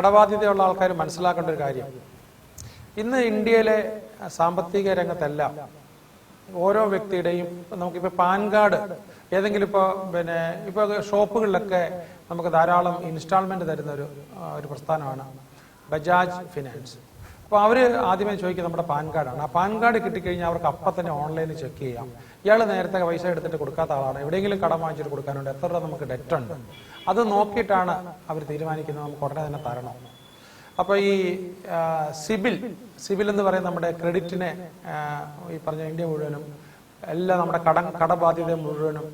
കടബാധ്യതയുള്ള ആൾക്കാർ മനസ്സിലാക്കേണ്ട ഒരു കാര്യം. ഇന്ന് ഇന്ത്യയിലെ സാമ്പത്തിക രംഗത്തെല്ലാം ഓരോ വ്യക്തിയുടെയും നമുക്കിപ്പോൾ പാൻ കാർഡ് ഏതെങ്കിലും ഇപ്പോൾ പിന്നെ ഇപ്പോൾ ഷോപ്പുകളിലൊക്കെ നമുക്ക് ധാരാളം ഇൻസ്റ്റാൾമെന്റ് തരുന്ന ഒരു ഒരു പ്രസ്ഥാനമാണ് ബജാജ് ഫിനാൻസ്. അപ്പോൾ അവർ ആദ്യമേ ചോദിക്കുക നമ്മുടെ പാൻ കാർഡാണ്. ആ പാൻ കാർഡ് കിട്ടിക്കഴിഞ്ഞാൽ അവർക്ക് അപ്പം തന്നെ ഓൺലൈനിൽ ചെക്ക് ചെയ്യാം. ഇയാൾ നേരത്തെ പൈസ എടുത്തിട്ട് കൊടുക്കാത്ത ആളാണ്. എവിടെയെങ്കിലും കടം വാങ്ങിച്ചിട്ട് കൊടുക്കാനുണ്ട്. എത്ര രൂപ നമുക്ക് ഡെറ്റ് ഉണ്ട്. അത് നോക്കിയിട്ടാണ് അവർ തീരുമാനിക്കുന്നത്. നമുക്ക് ഉടനെ തന്നെ തരണം. അപ്പോൾ ഈ സിബിൽ സിബിൽ എന്ന് പറയുന്ന നമ്മുടെ ക്രെഡിറ്റിനെ ഈ പറഞ്ഞ ഇന്ത്യ മുഴുവനും എല്ലാം നമ്മുടെ കട കടബാധ്യത മുഴുവനും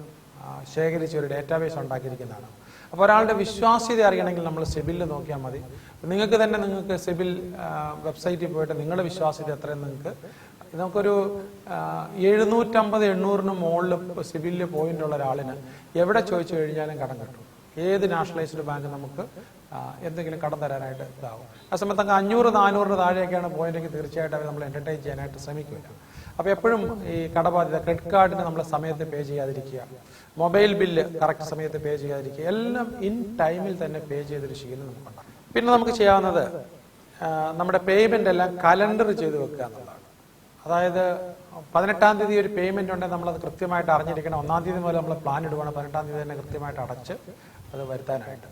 ശേഖരിച്ച് ഒരു ഡേറ്റാബേസ് ഉണ്ടാക്കിയിരിക്കുന്നതാണ്. അപ്പോൾ ഒരാളുടെ വിശ്വാസ്യത അറിയണമെങ്കിൽ നമ്മൾ സെബിൽ നോക്കിയാൽ മതി. നിങ്ങൾക്ക് തന്നെ നിങ്ങൾക്ക് സെബിൽ വെബ്സൈറ്റിൽ പോയിട്ട് നിങ്ങളുടെ വിശ്വാസ്യത എത്രയും നിങ്ങൾക്ക് നമുക്കൊരു എഴുന്നൂറ്റമ്പത് എണ്ണൂറിന് മുകളിൽ സിബിലിൽ പോയിന്റ് ഉള്ള ഒരാളിന് എവിടെ ചോദിച്ചു കഴിഞ്ഞാലും കടം കിട്ടും. ഏത് നാഷണലൈസ്ഡ് ബാങ്ക് നമുക്ക് എന്തെങ്കിലും കടം തരാനായിട്ട് ഇതാവും. ആ സമയത്ത് അങ്ങ് അഞ്ഞൂറ് നാനൂറിന് താഴെയൊക്കെയാണ് പോയിന്റെങ്കിൽ തീർച്ചയായിട്ടും അവർ നമ്മൾ എന്റർടൈൻ ചെയ്യാനായിട്ട് ശ്രമിക്കില്ല അപ്പോൾ എപ്പോഴും ഈ കടബാധ്യത ക്രെഡിറ്റ് കാർഡിന് നമ്മൾ സമയത്ത് പേ ചെയ്യാതിരിക്കുക. മൊബൈൽ ബില്ല് കറക്റ്റ് സമയത്ത് പേ ചെയ്യാതിരിക്കുക. എല്ലാം ഇൻ ടൈമിൽ തന്നെ പേ ചെയ്തൊരു ശീലം നമുക്കുണ്ടാകും. പിന്നെ നമുക്ക് ചെയ്യാവുന്നത് നമ്മുടെ പേയ്മെന്റ് എല്ലാം കലണ്ടർ ചെയ്ത് വെക്കുക എന്നുള്ളതാണ്. അതായത് പതിനെട്ടാം തീയതി ഒരു പേയ്മെന്റ് ഉണ്ടെങ്കിൽ നമ്മളത് കൃത്യമായിട്ട് അറിഞ്ഞിരിക്കണം. ഒന്നാം തീയതി മുതൽ നമ്മൾ പ്ലാൻ ഇടുവാണ്. പതിനെട്ടാം തീയതി തന്നെ കൃത്യമായിട്ട് അടച്ച് അത് വരുത്താനായിട്ട്.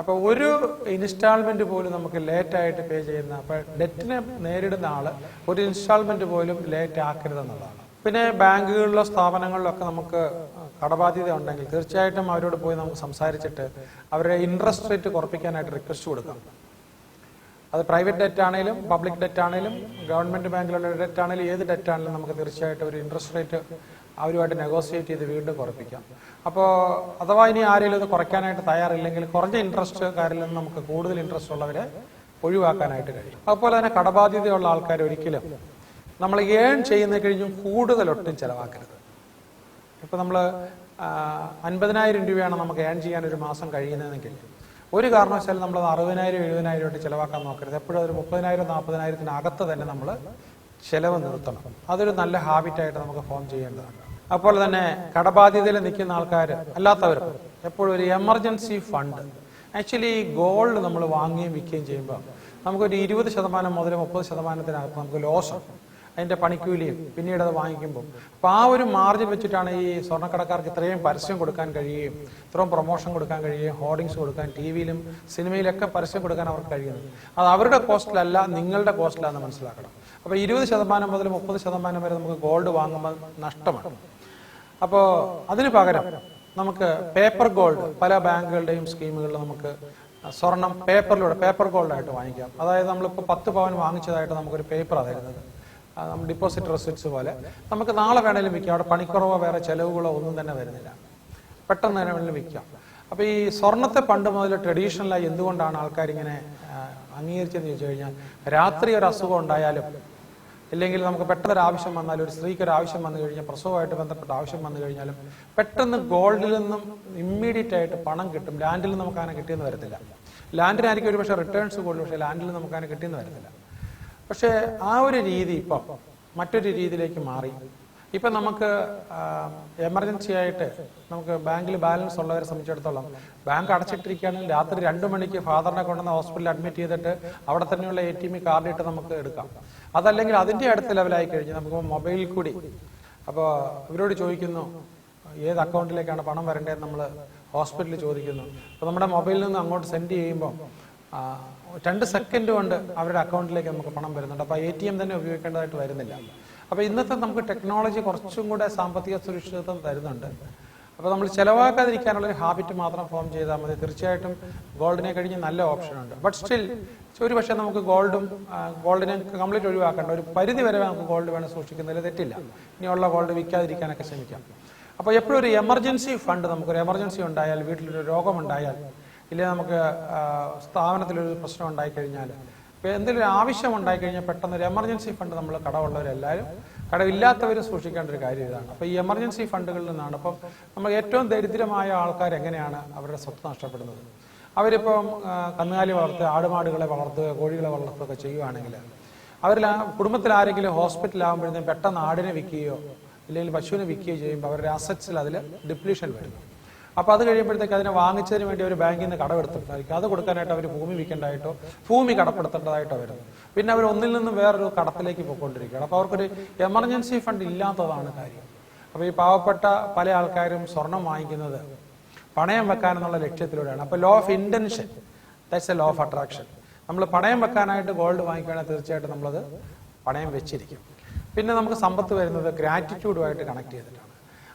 അപ്പോൾ ഒരു ഇൻസ്റ്റാൾമെന്റ് പോലും നമുക്ക് ലേറ്റ് ആയിട്ട് പേ ചെയ്യുന്ന അപ്പോൾ ഡെറ്റിനെ നേരിടുന്ന ആൾ ഒരു ഇൻസ്റ്റാൾമെന്റ് പോലും ലേറ്റ് ആക്കരുതെന്നുള്ളതാണ്. പിന്നെ ബാങ്കുകളിലോ സ്ഥാപനങ്ങളിലോ ഒക്കെ നമുക്ക് കടബാധ്യത ഉണ്ടെങ്കിൽ തീർച്ചയായിട്ടും അവരോട് പോയി നമുക്ക് സംസാരിച്ചിട്ട് അവരുടെ ഇൻട്രസ്റ്റ് റേറ്റ് കുറപ്പിക്കാനായിട്ട് റിക്വസ്റ്റ് കൊടുക്കാം. അത് പ്രൈവറ്റ് ഡെറ്റ് ആണെങ്കിലും പബ്ലിക് ഡെറ്റ് ആണെങ്കിലും ഗവൺമെന്റ് ബാങ്കിലുള്ള ഡെറ്റ് ആണെങ്കിലും ഏത് ഡെറ്റ് ആണെങ്കിലും നമുക്ക് തീർച്ചയായിട്ടും ഒരു ഇൻട്രസ്റ്റ് റേറ്റ് അവരുമായിട്ട് നെഗോസിയേറ്റ് ചെയ്ത് വീണ്ടും കുറപ്പിക്കാം. അപ്പോൾ അഥവാ ഇനി ആരെങ്കിലും ഇത് കുറയ്ക്കാനായിട്ട് തയ്യാറില്ലെങ്കിൽ കുറഞ്ഞ ഇൻട്രസ്റ്റ്കാരിൽ നിന്ന് നമുക്ക് കൂടുതൽ ഇൻട്രസ്റ്റ് ഉള്ളവരെ ഒഴിവാക്കാനായിട്ട് കഴിയും. അതുപോലെ തന്നെ കടബാധ്യതയുള്ള ആൾക്കാർ ഒരിക്കലും നമ്മൾ ഏൺ ചെയ്യുന്ന കഴിഞ്ഞും കൂടുതൽ ഒട്ടും ചിലവാക്കരുത്. ഇപ്പൊ നമ്മൾ അൻപതിനായിരം രൂപയാണ് നമുക്ക് ഏൺ ചെയ്യാൻ ഒരു മാസം കഴിയുന്നതെങ്കിൽ. ഒരു കാരണവശാലും നമ്മൾ അറുപതിനായിരം എഴുപതിനായിരം ആയിട്ട് ചിലവാക്കാൻ നോക്കരുത്. എപ്പോഴും ഒരു മുപ്പതിനായിരം നാൽപ്പതിനായിരത്തിന് അകത്ത് തന്നെ നമ്മൾ ചിലവ് നിർത്തണം. അതൊരു നല്ല ഹാബിറ്റായിട്ട് നമുക്ക് ഫോം ചെയ്യേണ്ടതാണ്. അപ്പോൾ തന്നെ കടബാധ്യതയിൽ നിൽക്കുന്ന ആൾക്കാർ അല്ലാത്തവർ എപ്പോഴും ഒരു എമർജൻസി ഫണ്ട് ആക്ച്വലി ഗോൾഡ് നമ്മൾ വാങ്ങുകയും വിൽക്കുകയും ചെയ്യുമ്പോൾ നമുക്കൊരു ഇരുപത് ശതമാനം മുതൽ മുപ്പത് ശതമാനത്തിനകത്ത് നമുക്ക് ലോസ് അതിന്റെ പണിക്കൂലിയും പിന്നീട് അത് വാങ്ങിക്കുമ്പോൾ അപ്പൊ ആ ഒരു മാർജിൻ വെച്ചിട്ടാണ് ഈ സ്വർണക്കടക്കാർക്ക് ഇത്രയും പരസ്യം കൊടുക്കാൻ കഴിയുകയും ഇത്രയും പ്രൊമോഷൻ കൊടുക്കാൻ കഴിയുകയും ഹോർഡിങ്സ് കൊടുക്കാൻ ടി വിയിലും സിനിമയിലൊക്കെ പരസ്യം കൊടുക്കാൻ അവർക്ക് കഴിയുന്നത്. അത് അവരുടെ കോസ്റ്റിലല്ല നിങ്ങളുടെ കോസ്റ്റിലാണെന്ന് മനസ്സിലാക്കണം. അപ്പൊ ഇരുപത് ശതമാനം മുതൽ മുപ്പത് ശതമാനം വരെ നമുക്ക് ഗോൾഡ് വാങ്ങുമ്പോൾ നഷ്ടമാണ്. അപ്പോൾ അതിന് പകരം നമുക്ക് പേപ്പർ ഗോൾഡ് പല ബാങ്കുകളുടെയും സ്കീമുകളിൽ നമുക്ക് സ്വർണം പേപ്പറിലൂടെ പേപ്പർ ഗോൾഡ് ആയിട്ട് വാങ്ങിക്കാം. അതായത് നമ്മളിപ്പോൾ പത്ത് പവൻ വാങ്ങിച്ചതായിട്ട് നമുക്കൊരു പേപ്പർ നമ്മൾ ഡിപ്പോസിറ്റ് റെസിറ്റ്സ് പോലെ. നമുക്ക് നാളെ വേണേലും വിൽക്കാം. അവിടെ പണിക്കുറവോ വേറെ ചെലവുകളോ ഒന്നും തന്നെ വരുന്നില്ല. പെട്ടെന്ന് തന്നെ വേണേലും വിൽക്കാം. അപ്പോൾ ഈ സ്വർണത്തെ പണ്ട് മുതൽ ട്രഡീഷണലായി എന്തുകൊണ്ടാണ് ആൾക്കാർ ഇങ്ങനെ ആ, അംഗീകരിച്ചതെന്ന് ചോദിച്ചു കഴിഞ്ഞാൽ രാത്രി ഒരു അസുഖം ഉണ്ടായാലും ഇല്ലെങ്കിൽ നമുക്ക് പെട്ടെന്ന് ഒരു ആവശ്യം വന്നാലും ഒരു സ്ത്രീക്ക് ഒരു ആവശ്യം വന്നു കഴിഞ്ഞാൽ പ്രസവമായിട്ട് ബന്ധപ്പെട്ട ആവശ്യം വന്നു കഴിഞ്ഞാലും പെട്ടെന്ന് ഗോൾഡിൽ നിന്നും ഇമ്മീഡിയറ്റ് ആയിട്ട് പണം കിട്ടും. ലാൻഡിൽ നമുക്ക് അങ്ങനെ കിട്ടിയെന്ന് വരത്തില്ല. ലാൻഡിനായിരിക്കും ഒരു പക്ഷേ റിട്ടേൺസ് കൂടുതൽ പക്ഷേ ലാൻഡിൽ നമുക്ക് അങ്ങനെ കിട്ടിയെന്ന് വരത്തില്ല. പക്ഷേ ആ ഒരു രീതി ഇപ്പം മറ്റൊരു രീതിയിലേക്ക് മാറി. ഇപ്പം നമുക്ക് എമർജൻസി ആയിട്ട് നമുക്ക് ബാങ്കിൽ ബാലൻസ് ഉള്ളവരെ സംബന്ധിച്ചിടത്തോളം ബാങ്ക് അടച്ചിട്ടിരിക്കുകയാണെങ്കിൽ രാത്രി രണ്ട് മണിക്ക് ഫാദറിനെ കൊണ്ടുവന്ന് ഹോസ്പിറ്റലിൽ അഡ്മിറ്റ് ചെയ്തിട്ട് അവിടെ തന്നെയുള്ള എ ടി എം കാർഡ് ഇട്ട് നമുക്ക് എടുക്കാം. അതല്ലെങ്കിൽ അതിന്റെ അടുത്ത ലെവലായി കഴിഞ്ഞ് നമുക്ക് മൊബൈലിൽ കൂടി. അപ്പോൾ ഇവരോട് ചോദിക്കുന്നു ഏത് അക്കൗണ്ടിലേക്കാണ് പണം വരേണ്ടതെന്ന് നമ്മൾ ഹോസ്പിറ്റലിൽ ചോദിക്കുന്നു. അപ്പോൾ നമ്മുടെ മൊബൈലിൽ നിന്ന് അങ്ങോട്ട് സെൻഡ് ചെയ്യുമ്പോൾ രണ്ട് സെക്കൻഡ് കൊണ്ട് അവരുടെ അക്കൗണ്ടിലേക്ക് നമുക്ക് പണം വരുന്നുണ്ട്. അപ്പോൾ എ ടി എം തന്നെ ഉപയോഗിക്കേണ്ടതായിട്ട് വരുന്നില്ല. അപ്പോൾ ഇന്നത്തെ നമുക്ക് ടെക്നോളജി കുറച്ചും കൂടെ സാമ്പത്തിക സുരക്ഷിതത്വം തരുന്നുണ്ട്. അപ്പോൾ നമ്മൾ ചിലവാക്കാതിരിക്കാനുള്ള ഒരു ഹാബിറ്റ് മാത്രം ഫോം ചെയ്താൽ മതി. തീർച്ചയായിട്ടും ഗോൾഡിനെ കഴിഞ്ഞ് നല്ല ഓപ്ഷൻ ഉണ്ട്. ബട്ട് സ്റ്റിൽ ഒരു പക്ഷേ നമുക്ക് ഗോൾഡും ഗോൾഡിനെ കംപ്ലീറ്റ് ഒഴിവാക്കേണ്ട ഒരു പരിധി വരെ നമുക്ക് ഗോൾഡ് വേണം സൂക്ഷിക്കുന്നതിൽ തെറ്റില്ല. ഇനിയുള്ള ഗോൾഡ് വിൽക്കാതിരിക്കാനൊക്കെ ശ്രമിക്കാം. അപ്പോൾ എപ്പോഴും ഒരു എമർജൻസി ഫണ്ട് നമുക്കൊരു എമർജൻസി ഉണ്ടായാൽ വീട്ടിലൊരു രോഗമുണ്ടായാൽ ഇല്ലെങ്കിൽ നമുക്ക് സ്ഥാപനത്തിലൊരു പ്രശ്നം ഉണ്ടായിക്കഴിഞ്ഞാൽ ഇപ്പോൾ എന്തെങ്കിലും ആവശ്യം ഉണ്ടായിക്കഴിഞ്ഞാൽ പെട്ടെന്ന് ഒരു എമർജൻസി ഫണ്ട് നമ്മൾ കടമുള്ളവരെല്ലാവരും കടമില്ലാത്തവരും സൂക്ഷിക്കേണ്ട ഒരു കാര്യം ഇതാണ്. അപ്പോൾ ഈ എമർജൻസി ഫണ്ടുകളിൽ നിന്നാണ്. അപ്പം നമ്മൾ ഏറ്റവും ദരിദ്രമായ ആൾക്കാർ എങ്ങനെയാണ് അവരുടെ സ്വത്ത് നഷ്ടപ്പെടുന്നത്? അവരിപ്പം കന്നുകാലി വളർത്തുക ആടുമാടുകളെ വളർത്തുക കോഴികളെ വളർത്തുകയൊക്കെ ചെയ്യുവാണെങ്കിൽ അവരിൽ കുടുംബത്തിൽ ആരെങ്കിലും ഹോസ്പിറ്റലാകുമ്പോഴത്തേക്കും പെട്ടെന്ന് ആടിനെ വിൽക്കുകയോ ഇല്ലെങ്കിൽ പശുവിനെ വിൽക്കുകയോ ചെയ്യുമ്പോൾ അവരുടെ അസറ്റ്സിൽ അതിൽ ഡിപ്ലീഷൻ വരുന്നു അപ്പോൾ അത് കഴിയുമ്പോഴത്തേക്ക് അതിനെ വാങ്ങിച്ചതിന് വേണ്ടി അവർ ബാങ്കിൽ നിന്ന് കടമെടുത്തിട്ടുണ്ടായിരിക്കും. അത് കൊടുക്കാനായിട്ട് അവർ ഭൂമി വിൽക്കേണ്ടതായിട്ടോ ഭൂമി കടപ്പെടുത്തേണ്ടതായിട്ടോ വരുന്നു പിന്നെ അവർ ഒന്നിൽ നിന്നും വേറൊരു കടത്തിലേക്ക് പോയിക്കൊണ്ടിരിക്കുകയാണ്. അപ്പോൾ അവർക്കൊരു എമർജൻസി ഫണ്ട് ഇല്ലാത്തതാണ് കാര്യം. അപ്പോൾ ഈ പാവപ്പെട്ട പല ആൾക്കാരും സ്വർണം വാങ്ങിക്കുന്നത് പണയം വെക്കാനെന്നുള്ള ലക്ഷ്യത്തിലൂടെയാണ്. അപ്പോൾ law of intention that's a law of attraction നമ്മൾ പണയം വെക്കാനായിട്ട് ഗോൾഡ് വാങ്ങിക്കുകയാണെങ്കിൽ തീർച്ചയായിട്ടും നമ്മളത് പണയം വെച്ചിരിക്കും. പിന്നെ നമുക്ക് സമ്പത്ത് വരുന്നത് ഗ്രാറ്റിറ്റ്യൂഡുമായിട്ട് കണക്ട് ചെയ്തിട്ടാണ്.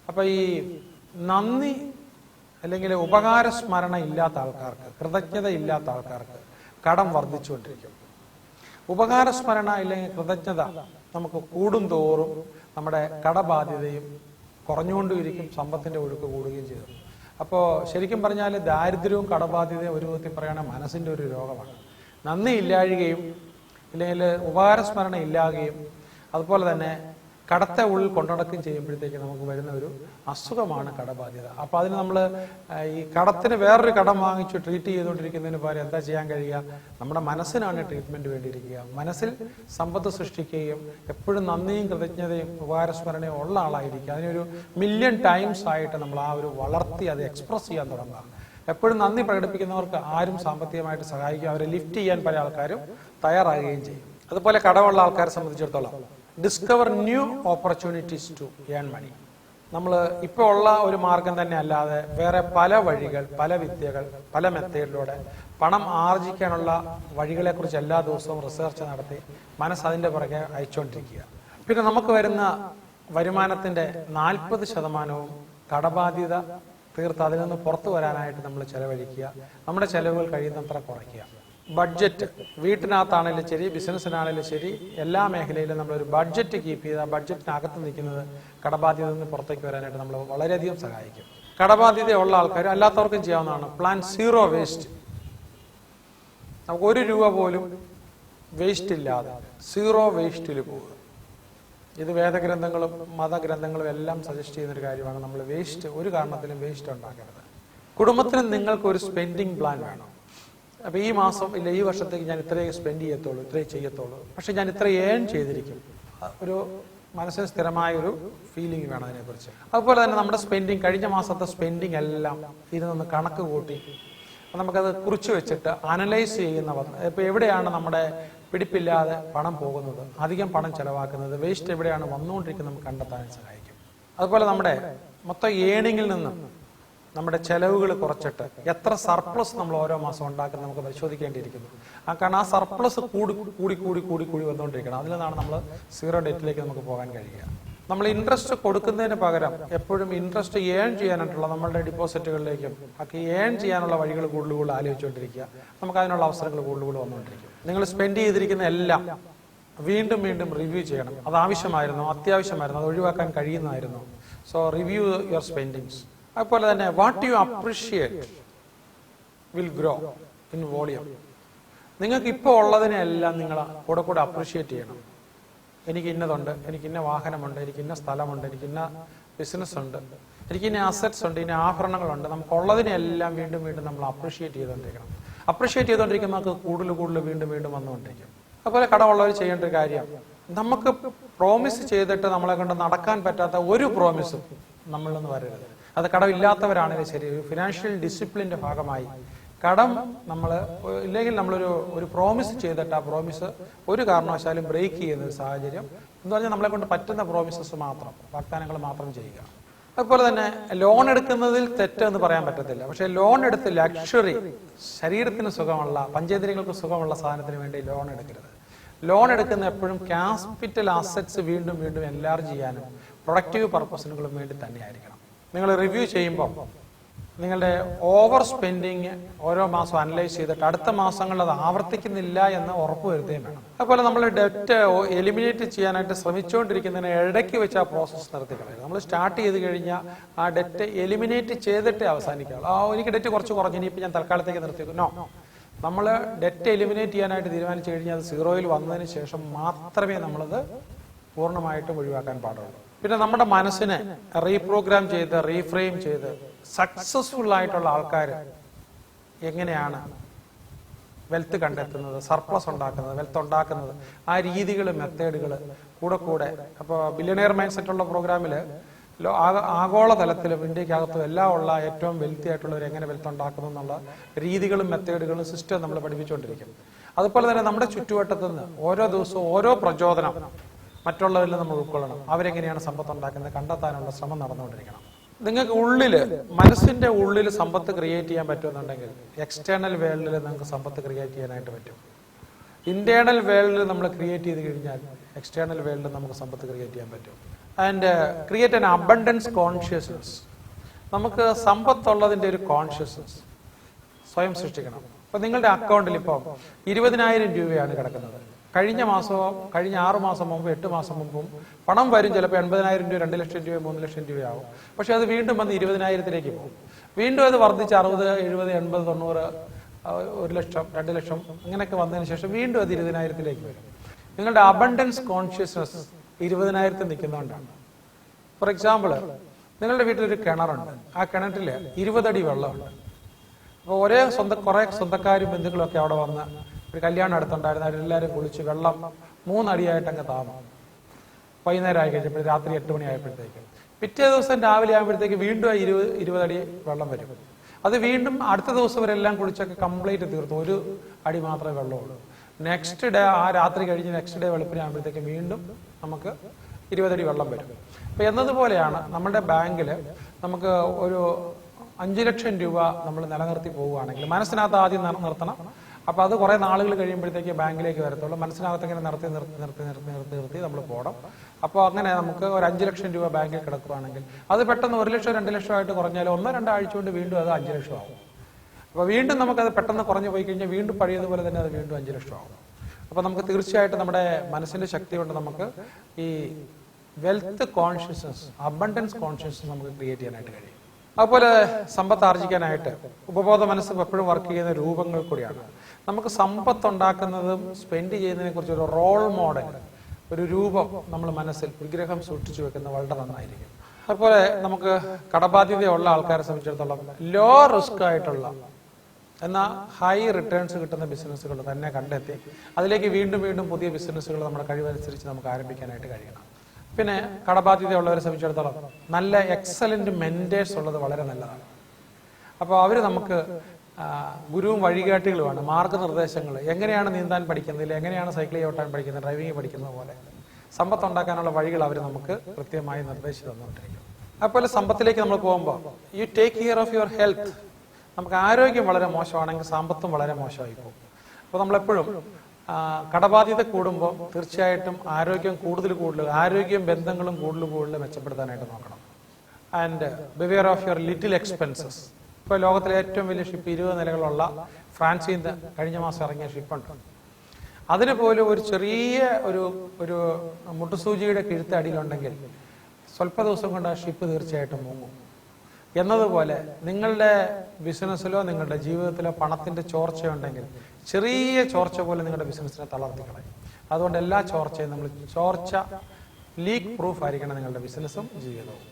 അപ്പോൾ ഈ നന്ദി അല്ലെങ്കിൽ ഉപകാര സ്മരണ ഇല്ലാത്ത ആൾക്കാർക്ക് കൃതജ്ഞത ഇല്ലാത്ത ആൾക്കാർക്ക് കടം വർദ്ധിച്ചുകൊണ്ടിരിക്കും. ഉപകാരസ്മരണ ഇല്ലെങ്കിൽ കൃതജ്ഞത നമുക്ക് കൂടും തോറും നമ്മുടെ കടബാധ്യതയും കുറഞ്ഞുകൊണ്ടിരിക്കും സമ്പത്തിന്റെ ഒഴുക്ക് കൂടുകയും ചെയ്തു അപ്പോൾ ശരിക്കും പറഞ്ഞാൽ ദാരിദ്ര്യവും കടബാധ്യതയും ഒരു വിധത്തിൽ പറയുകയാണെങ്കിൽ മനസ്സിന്റെ ഒരു രോഗമാണ്. നന്ദി ഇല്ലാഴുകയും ഇല്ലെങ്കിൽ ഉപകാരസ്മരണ ഇല്ലാകുകയും അതുപോലെ തന്നെ കടത്തെ ഉള്ളിൽ കൊണ്ടടക്കം ചെയ്യുമ്പോഴത്തേക്ക് നമുക്ക് വരുന്ന ഒരു അസുഖമാണ് കടബാധ്യത. അപ്പൊ അതിന് നമ്മൾ ഈ കടത്തിന് വേറൊരു കടം വാങ്ങിച്ചു ട്രീറ്റ് ചെയ്തുകൊണ്ടിരിക്കുന്നതിന് പകരം എന്താ ചെയ്യാൻ കഴിയുക? നമ്മുടെ മനസ്സിനാണ് ട്രീറ്റ്മെന്റ് വേണ്ടിയിരിക്കുക. മനസ്സിൽ സമ്പത്ത് സൃഷ്ടിക്കുകയും എപ്പോഴും നന്ദിയും കൃതജ്ഞതയും ഉപകാരസ്മരണയും ഉള്ള ആളായിരിക്കുക. അതിനൊരു മില്യൺ ടൈംസ് ആയിട്ട് നമ്മൾ ആ ഒരു വളർത്തി അത് എക്സ്പ്രസ് ചെയ്യാൻ തുടങ്ങുക. എപ്പോഴും നന്ദി പ്രകടിപ്പിക്കുന്നവർക്ക് ആരും സാമ്പത്തികമായിട്ട് സഹായിക്കും അവരെ ലിഫ്റ്റ് ചെയ്യാൻ പല ആൾക്കാരും തയ്യാറാകുകയും ചെയ്യും. അതുപോലെ കടമുള്ള ആൾക്കാരെ സംബന്ധിച്ചിടത്തോളം discover new opportunities to earn money നമ്മൾ ഇപ്പോൾ ഉള്ള ഒരു മാർഗം തന്നെ അല്ലാതെ വേറെ പല വഴികൾ പല വിദ്യകൾ പല മെത്തേഡിലൂടെ പണം ആർജിക്കാനുള്ള വഴികളെക്കുറിച്ച് എല്ലാ ദിവസവും റിസർച്ച് നടത്തി മനസ്സ് അതിന്റെ പുറകെ അയച്ചുകൊണ്ടിരിക്കുക. പിന്നെ നമുക്ക് വരുന്ന വരുമാനത്തിന്റെ നാൽപ്പത് ശതമാനവും കടബാധ്യത തീർത്ത് അതിൽ നിന്ന് പുറത്തു വരാനായിട്ട് നമ്മൾ ചെലവഴിക്കുക. നമ്മുടെ ചെലവുകൾ കഴിയുന്നത്ര കുറയ്ക്കുക. ബഡ്ജറ്റ് വീട്ടിനകത്താണെങ്കിലും ശരി ബിസിനസ്സിനാണെങ്കിലും ശരി എല്ലാ മേഖലയിലും നമ്മളൊരു ബഡ്ജറ്റ് കീപ്പ് ചെയ്ത് ആ ബഡ്ജറ്റിനകത്ത് നിൽക്കുന്നത് കടബാധ്യത നിന്ന് പുറത്തേക്ക് വരാനായിട്ട് നമ്മൾ വളരെയധികം സഹായിക്കും. കടബാധ്യതയുള്ള ആൾക്കാർ അല്ലാത്തവർക്കും ചെയ്യാവുന്നതാണ്. പ്ലാൻ സീറോ വേസ്റ്റ് നമുക്ക് ഒരു രൂപ പോലും വേസ്റ്റ് ഇല്ലാതെ സീറോ വേസ്റ്റിൽ പോവുക. ഇത് വേദഗ്രന്ഥങ്ങളും മതഗ്രന്ഥങ്ങളും എല്ലാം സജസ്റ്റ് ചെയ്യുന്ന ഒരു കാര്യമാണ് നമ്മൾ വേസ്റ്റ് ഒരു കാരണത്തിലും വേസ്റ്റ് ഉണ്ടാക്കരുത്. കുടുംബത്തിന് നിങ്ങൾക്ക് ഒരു സ്പെൻഡിങ് പ്ലാൻ വേണം. അപ്പൊ ഈ മാസം ഇല്ല ഈ വർഷത്തേക്ക് ഞാൻ ഇത്രയും സ്പെൻഡ് ചെയ്യത്തുള്ളൂ ഇത്രയും ചെയ്യത്തുള്ളൂ. പക്ഷെ ഞാൻ ഇത്ര ഏൺ ചെയ്തിരിക്കും. ഒരു മനസ്സിന് സ്ഥിരമായ ഒരു ഫീലിംഗ് വേണം അതിനെക്കുറിച്ച്. അതുപോലെ തന്നെ നമ്മുടെ സ്പെൻഡിങ് കഴിഞ്ഞ മാസത്തെ സ്പെൻഡിങ് എല്ലാം ഇരുന്ന് കണക്ക് കൂട്ടി. നമുക്കത് കുറിച്ച് വെച്ചിട്ട് അനലൈസ് ചെയ്യുന്നവർ ഇപ്പൊ എവിടെയാണ് നമ്മുടെ പിടിപ്പില്ലാതെ പണം പോകുന്നത് അധികം പണം ചെലവാക്കുന്നത് വേസ്റ്റ് എവിടെയാണ് വന്നുകൊണ്ടിരിക്കുന്നത് നമുക്ക് കണ്ടെത്താൻ സഹായിക്കും. അതുപോലെ നമ്മുടെ മൊത്തം ഏണിങ്ങിൽ നിന്നും നമ്മുടെ ചെലവുകൾ കുറച്ചിട്ട് എത്ര സർപ്ലസ് നമ്മൾ ഓരോ മാസം ഉണ്ടാക്കുന്നത് നമുക്ക് പരിശോധിക്കേണ്ടിയിരിക്കുന്നു. ആ കാരണം ആ സർപ്ലസ് കൂടി കൂടി കൂടി കൂടി കൂടി വന്നുകൊണ്ടിരിക്കണം. അതിൽ നിന്നാണ് നമ്മൾ സീറോ ഡേറ്റിലേക്ക് നമുക്ക് പോകാൻ കഴിയുക. നമ്മൾ ഇൻട്രസ്റ്റ് കൊടുക്കുന്നതിന് പകരം എപ്പോഴും ഇൻട്രസ്റ്റ് ഏൺ ചെയ്യാനായിട്ടുള്ള നമ്മളുടെ ഡിപ്പോസിറ്റുകളിലേക്കും ഒക്കെ ഏൺ ചെയ്യാനുള്ള വഴികൾ കൂടുതൽ കൂടുതൽ ആലോചിച്ചുകൊണ്ടിരിക്കുക. നമുക്ക് അതിനുള്ള അവസരങ്ങൾ കൂടുതൽ കൂടുതൽ വന്നുകൊണ്ടിരിക്കും. നിങ്ങൾ സ്പെൻഡ് ചെയ്തിരിക്കുന്ന എല്ലാം വീണ്ടും വീണ്ടും റിവ്യൂ ചെയ്യണം. അത് ആവശ്യമായിരുന്നു അത്യാവശ്യമായിരുന്നു അത് ഒഴിവാക്കാൻ കഴിയുന്നതായിരുന്നു. സോ റിവ്യൂ യുവർ സ്പെൻഡിങ്സ് അതുപോലെ തന്നെ what you appreciate will grow in volume നിങ്ങൾക്ക് ഇപ്പോൾ ഉള്ളതിനെല്ലാം നിങ്ങൾ കൂടെ കൂടെ അപ്രീഷിയേറ്റ് ചെയ്യണം. എനിക്ക് ഇന്നതുണ്ട് എനിക്ക് ഇന്ന വാഹനമുണ്ട് എനിക്ക് ഇന്ന സ്ഥലമുണ്ട് എനിക്ക് ഇന്ന ബിസിനസ് ഉണ്ട് എനിക്ക് ഇന്ന അസറ്റ്സ് ഉണ്ട് ഇന്ന ആഭരണങ്ങളുണ്ട്. നമുക്ക് ഉള്ളതിനെല്ലാം വീണ്ടും വീണ്ടും നമ്മൾ അപ്രീഷിയേറ്റ് ചെയ്തുകൊണ്ടിരിക്കണം. അപ്രീഷിയേറ്റ് ചെയ്തുകൊണ്ടിരിക്കുമ്പോൾ നമുക്ക് കൂടുതൽ കൂടുതൽ വീണ്ടും വീണ്ടും വന്നുകൊണ്ടിരിക്കും. അതുപോലെ കടമുള്ളവർ ചെയ്യേണ്ട ഒരു കാര്യം നമുക്ക് പ്രോമിസ് ചെയ്തിട്ട് നമ്മളെ കൊണ്ട് നടക്കാൻ പറ്റാത്ത ഒരു പ്രോമിസും നമ്മളിൽ നിന്ന് വരരുത്. അത് കടമില്ലാത്തവരാണ് ശരി. ഒരു ഫിനാൻഷ്യൽ ഡിസിപ്ലിന്റെ ഭാഗമായി. കടം നമ്മൾ ഇല്ലെങ്കിൽ നമ്മളൊരു ഒരു പ്രോമിസ് ചെയ്തിട്ട് ആ പ്രോമിസ് ഒരു കാരണവശാലും ബ്രേക്ക് ചെയ്യുന്ന ഒരു സാഹചര്യം എന്ന് പറഞ്ഞാൽ നമ്മളെ കൊണ്ട് പറ്റുന്ന പ്രോമിസസ് മാത്രം വാഗ്ദാനങ്ങൾ മാത്രം ചെയ്യുക. അതുപോലെ തന്നെ ലോൺ എടുക്കുന്നതിൽ തെറ്റെന്ന് പറയാൻ പറ്റത്തില്ല. പക്ഷേ ലോൺ എടുത്ത് ലക്ഷറി ശരീരത്തിന് സുഖമുള്ള പഞ്ചേന്ദ്രിയങ്ങൾക്ക് സുഖമുള്ള സാധനത്തിന് വേണ്ടി ലോൺ എടുക്കരുത്. ലോൺ എടുക്കുന്ന എപ്പോഴും ക്യാപിറ്റൽ അസറ്റ്സ് വീണ്ടും വീണ്ടും എൻലാർജ് ചെയ്യാനും പ്രൊഡക്റ്റീവ് പർപ്പസിനുകളും വേണ്ടി തന്നെയായിരിക്കണം. നിങ്ങൾ റിവ്യൂ ചെയ്യുമ്പോൾ നിങ്ങളുടെ ഓവർ സ്പെൻഡിങ് ഓരോ മാസം അനലൈസ് ചെയ്തിട്ട് അടുത്ത മാസങ്ങളിൽ അത് ആവർത്തിക്കുന്നില്ല എന്ന് ഉറപ്പ് വരുത്തുകയും വേണം. അതുപോലെ നമ്മൾ ഡെറ്റ് എലിമിനേറ്റ് ചെയ്യാനായിട്ട് ശ്രമിച്ചുകൊണ്ടിരിക്കുന്നതിന് ഇടയ്ക്ക് വെച്ച് ആ പ്രോസസ്സ് നിർത്തി കളയുക നമ്മൾ സ്റ്റാർട്ട് ചെയ്ത് കഴിഞ്ഞാൽ ആ ഡെറ്റ് എലിമിനേറ്റ് ചെയ്തിട്ടേ അവസാനിക്കുകയുള്ളൂ ആ എനിക്ക് ഡെറ്റ് കുറച്ച് കുറഞ്ഞു ഇനിയിപ്പോൾ ഞാൻ തൽക്കാലത്തേക്ക് നിർത്തിക്കുന്നു നമ്മൾ ഡെറ്റ് എലിമിനേറ്റ് ചെയ്യാനായിട്ട് തീരുമാനിച്ചു കഴിഞ്ഞാൽ അത് സീറോയിൽ വന്നതിന് ശേഷം മാത്രമേ നമ്മളത് പൂർണമായിട്ടും ഒഴിവാക്കാൻ പാടുള്ളൂ. പിന്നെ നമ്മുടെ മനസ്സിനെ റീപ്രോഗ്രാം ചെയ്ത് റീഫ്രെയിം ചെയ്ത് സക്സസ്ഫുൾ ആയിട്ടുള്ള ആൾക്കാർ എങ്ങനെയാണ് വെൽത്ത് കണ്ടെത്തുന്നത് സർപ്ലസ് ഉണ്ടാക്കുന്നത് വെൽത്ത് ഉണ്ടാക്കുന്നത്? ആ രീതികൾ മെത്തേഡുകൾ കൂടെ കൂടെ. അപ്പോൾ ബില്യണയർ മൈൻഡ് സെറ്റ് ഉള്ള പ്രോഗ്രാമിൽ ആഗോള തലത്തിലും ഇന്ത്യക്കകത്തും എല്ലാം ഉള്ള ഏറ്റവും വെൽത്തി ആയിട്ടുള്ളവർ എങ്ങനെ വെൽത്ത് ഉണ്ടാക്കുന്നു എന്നുള്ള രീതികളും മെത്തേഡുകളും സിസ്റ്റം നമ്മൾ പഠിപ്പിച്ചുകൊണ്ടിരിക്കും. അതുപോലെ തന്നെ നമ്മുടെ ചുറ്റുവട്ടത്തു നിന്ന് ഓരോ ദിവസവും ഓരോ പ്രചോദനം മറ്റുള്ളവരിൽ നമ്മൾ ഉൾക്കൊള്ളണം. അവരെങ്ങനെയാണ് സമ്പത്ത് ഉണ്ടാക്കുന്നത്? കണ്ടെത്താനുള്ള ശ്രമം നടന്നുകൊണ്ടിരിക്കണം. നിങ്ങൾക്ക് ഉള്ളിൽ മനസ്സിന്റെ ഉള്ളിൽ സമ്പത്ത് ക്രിയേറ്റ് ചെയ്യാൻ പറ്റുമെന്നുണ്ടെങ്കിൽ എക്സ്റ്റേണൽ വേൾഡിൽ നിങ്ങൾക്ക് സമ്പത്ത് ക്രിയേറ്റ് ചെയ്യാനായിട്ട് പറ്റും. ഇന്റേണൽ വേൾഡിൽ നമ്മൾ ക്രിയേറ്റ് ചെയ്ത് കഴിഞ്ഞാൽ എക്സ്റ്റേണൽ വേൾഡിൽ നമുക്ക് സമ്പത്ത് ക്രിയേറ്റ് ചെയ്യാൻ പറ്റും. And create an abundance consciousness നമുക്ക് സമ്പത്തുള്ളതിന്റെ ഒരു കോൺഷ്യസ്നസ് സ്വയം സൃഷ്ടിക്കണം. അപ്പോൾ നിങ്ങളുടെ അക്കൗണ്ടിൽ ഇപ്പോൾ ഇരുപതിനായിരം രൂപയാണ് കിടക്കുന്നത്. കഴിഞ്ഞ മാസമോ കഴിഞ്ഞ ആറു മാസം മുമ്പ് എട്ട് മാസം മുമ്പും പണം വരും ചിലപ്പോൾ എൺപതിനായിരം രൂപ രണ്ട് ലക്ഷം രൂപ മൂന്ന് ലക്ഷം രൂപയാവും. പക്ഷെ അത് വീണ്ടും വന്ന് ഇരുപതിനായിരത്തിലേക്ക് പോകും. വീണ്ടും അത് വർദ്ധിച്ച് അറുപത് എഴുപത് എൺപത് തൊണ്ണൂറ് ഒരു ലക്ഷം രണ്ട് ലക്ഷം അങ്ങനെയൊക്കെ വന്നതിന് ശേഷം വീണ്ടും അത് ഇരുപതിനായിരത്തിലേക്ക് വരും. നിങ്ങളുടെ അബണ്ടൻസ് കോൺഷ്യസ്നസ് ഇരുപതിനായിരത്തിൽ നിൽക്കുന്നതുകൊണ്ടാണ് ഫോർ എക്സാമ്പിൾ നിങ്ങളുടെ വീട്ടിലൊരു കിണറുണ്ട്. ആ കിണറ്റിൽ ഇരുപതടി വെള്ളമുണ്ട്. അപ്പോൾ ഒരേ സ്വന്തം കുറേ സ്വന്തക്കാരും ബന്ധുക്കളും ഒക്കെ അവിടെ വന്ന് ഒരു കല്യാണം അടുത്തുണ്ടായിരുന്നു അവരെല്ലാവരും കുളിച്ച് വെള്ളം മൂന്നടിയായിട്ട് അങ്ങ് താന്നു വൈകുന്നേരം ആയി കഴിഞ്ഞപ്പോൾ രാത്രി എട്ട് മണി ആയപ്പോഴത്തേക്ക്. പിറ്റേ ദിവസം രാവിലെ ആകുമ്പോഴത്തേക്ക് വീണ്ടും ഇരുപത് ഇരുപതടി വെള്ളം വരും. അത് വീണ്ടും അടുത്ത ദിവസം വരെല്ലാം കുളിച്ചൊക്കെ കംപ്ലീറ്റ് തീർത്തു. ഒരു അടി മാത്രമേ വെള്ളമുള്ളൂ. നെക്സ്റ്റ് ഡേ ആ രാത്രി കഴിഞ്ഞ് നെക്സ്റ്റ് ഡേ വെളുപ്പിനാകുമ്പോഴത്തേക്ക് വീണ്ടും നമുക്ക് ഇരുപതടി വെള്ളം വരും. അപ്പൊ എന്നതുപോലെയാണ് നമ്മുടെ ബാങ്കിൽ നമുക്ക് ഒരു അഞ്ചു ലക്ഷം രൂപ നമ്മൾ നിലനിർത്തി പോവുകയാണെങ്കിൽ മനസ്സിനകത്ത് ആദ്യം നിർ- നിർത്തണം. അപ്പൊ അത് കുറേ നാളുകൾ കഴിയുമ്പോഴത്തേക്ക് ബാങ്കിലേക്ക് വരത്തുള്ളൂ. മനസ്സിനകത്ത് ഇങ്ങനെ നിർത്തി നിർത്തി നിർത്തി നിർത്തി നിർത്തി നിർത്തി നമ്മൾ പോകണം അപ്പോൾ അങ്ങനെ നമുക്ക് ഒരു അഞ്ച് ലക്ഷം രൂപ ബാങ്കിൽ കിടക്കുകയാണെങ്കിൽ അത് പെട്ടെന്ന് ഒരു ലക്ഷം രണ്ട് ലക്ഷമായിട്ട് കുറഞ്ഞാൽ ഒന്നോ രണ്ടോ ആഴ്ച കൊണ്ട് വീണ്ടും അത് അഞ്ച് ലക്ഷം ആവും. അപ്പോൾ വീണ്ടും നമുക്കത് പെട്ടെന്ന് കുറഞ്ഞു പോയി കഴിഞ്ഞാൽ വീണ്ടും പഴയതുപോലെ തന്നെ അത് വീണ്ടും അഞ്ച് ലക്ഷം ആവും. അപ്പോൾ നമുക്ക് തീർച്ചയായിട്ടും നമ്മുടെ മനസ്സിന്റെ ശക്തി കൊണ്ട് നമുക്ക് ഈ വെൽത്ത് കോൺഷ്യസ്നസ് അബണ്ടൻസ് കോൺഷ്യസ്നസ് നമുക്ക് ക്രിയേറ്റ് ചെയ്യാനായിട്ട് കഴിയും. അതുപോലെ സമ്പത്ത് ആർജിക്കാനായിട്ട് ഉപബോധ മനസ്സ് എപ്പോഴും വർക്ക് ചെയ്യുന്ന രൂപങ്ങൾ കൂടിയാണ്. നമുക്ക് സമ്പത്ത് ഉണ്ടാക്കുന്നതും സ്പെൻഡ് ചെയ്യുന്നതിനെ കുറിച്ച് ഒരു റോൾ മോഡൽ ഒരു രൂപം നമ്മൾ മനസ്സിൽ വിഗ്രഹം സൂക്ഷിച്ചു വെക്കുന്നത് വളരെ നന്നായിരിക്കും. അതുപോലെ നമുക്ക് കടബാധ്യതയുള്ള ആൾക്കാരെ സംബന്ധിച്ചിടത്തോളം ലോ റിസ്ക് ആയിട്ടുള്ള എന്നാൽ ഹൈ റിട്ടേൺസ് കിട്ടുന്ന ബിസിനസ്സുകൾ തന്നെ കണ്ടെത്തി അതിലേക്ക് വീണ്ടും വീണ്ടും പുതിയ ബിസിനസ്സുകൾ നമ്മുടെ കഴിവനുസരിച്ച് നമുക്ക് ആരംഭിക്കാനായിട്ട് കഴിയണം. പിന്നെ കടബാധ്യതയുള്ളവരെ സംബന്ധിച്ചിടത്തോളം നല്ല എക്സലന്റ് മെന്റേഴ്സ് ഉള്ളത് വളരെ നല്ലതാണ്. അപ്പോൾ അവർ നമുക്ക് ഗുരുവും വഴികാട്ടികളുമാണ് മാർഗനിർദ്ദേശങ്ങൾ എങ്ങനെയാണ് നീന്താൻ പഠിക്കുന്നത് എങ്ങനെയാണ് സൈക്കിൾ ചവിട്ടാൻ പഠിക്കുന്നത് ഡ്രൈവിംഗ് പഠിക്കുന്നത് പോലെ. സമ്പത്ത് ഉണ്ടാക്കാനുള്ള വഴികൾ അവർ നമുക്ക് കൃത്യമായി നിർദ്ദേശിച്ചു തന്നുകൊണ്ടിരിക്കും അതുപോലെ സമ്പത്തിലേക്ക് നമ്മൾ പോകുമ്പോൾ you take care of your health നമുക്ക് ആരോഗ്യം വളരെ മോശമാണെങ്കിൽ സമ്പത്തും വളരെ മോശമായി പോകും അപ്പോൾ നമ്മളെപ്പോഴും കടബാധ്യത കൂടുമ്പോൾ തീർച്ചയായിട്ടും ആരോഗ്യം കൂടുതൽ കൂടുതൽ ആരോഗ്യം ബന്ധങ്ങളും കൂടുതൽ കൂടുതൽ മെച്ചപ്പെടുത്താനായിട്ട് നോക്കണം. And beware of your little expenses ഇപ്പോൾ ലോകത്തിലെ ഏറ്റവും വലിയ ഷിപ്പ് ഇരുപത് നിലകളുള്ള ഫ്രാൻസിൽ നിന്ന് കഴിഞ്ഞ മാസം ഇറങ്ങിയ ഷിപ്പുണ്ട് അതിന് പോലും ഒരു ചെറിയ ഒരു ഒരു മുട്ടുസൂചിയുടെ കിഴുത്ത് അടിയിലുണ്ടെങ്കിൽ സ്വല്പ ദിവസം കൊണ്ട് ആ ഷിപ്പ് തീർച്ചയായിട്ടും മുങ്ങും. എന്നതുപോലെ നിങ്ങളുടെ ബിസിനസ്സിലോ നിങ്ങളുടെ ജീവിതത്തിലോ പണത്തിന്റെ ചോർച്ചയുണ്ടെങ്കിൽ ചെറിയ ചോർച്ച പോലെ നിങ്ങളുടെ ബിസിനസ്സിനെ തളർത്തിക്കളയും. അതുകൊണ്ട് എല്ലാ ചോർച്ചയും നമ്മൾ ചോർച്ച ലീക്ക് പ്രൂഫ് ആയിരിക്കണം നിങ്ങളുടെ ബിസിനസ്സും ജീവിതവും.